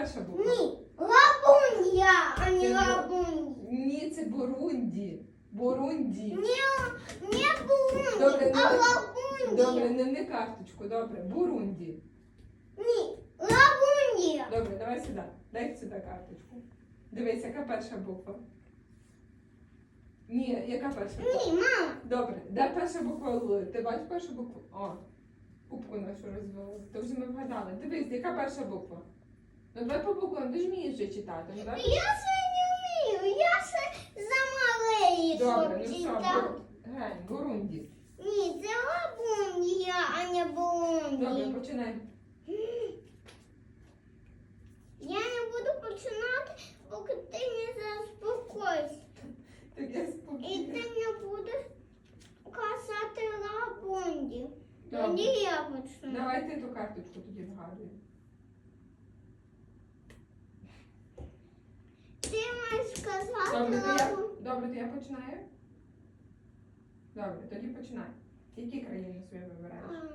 перша буква? Ні, лабунья, а не Це бу- лабунья. Ні, це Бурунді. Бурунді. Не, не Добре, а лабунья. Добре, не, не карточку, добре. Бурунді. Ні, лабунья. Добре, давай сюди. Дай сюди карточку. Дивись, яка перша буква? Ні, яка перша буква? Ні, мама. Добре, де перша буква Л? Ти бачиш першу букву? О, кубку нашу розвели. То вже ми вгадали. Дивись, яка перша буква? Ну давай по буквам, ти ж вмієш вже читати. Ну, давай. Я ще не вмію, я ще замалею, Добре, ну що. Гень, Бурунді. Ні, це лабунья, а не Добре, починай. Я не буду починати, поки ти не заспокоїшся. Так я І спокійно. ти не будеш казати лабунді. Добре. Тоді я почну. Давай ти ту карточку тоді вгадуй. Ти маєш казати Добре, то я, добре, то я починаю? Добре, тоді починай. Які країни собі вибираєш?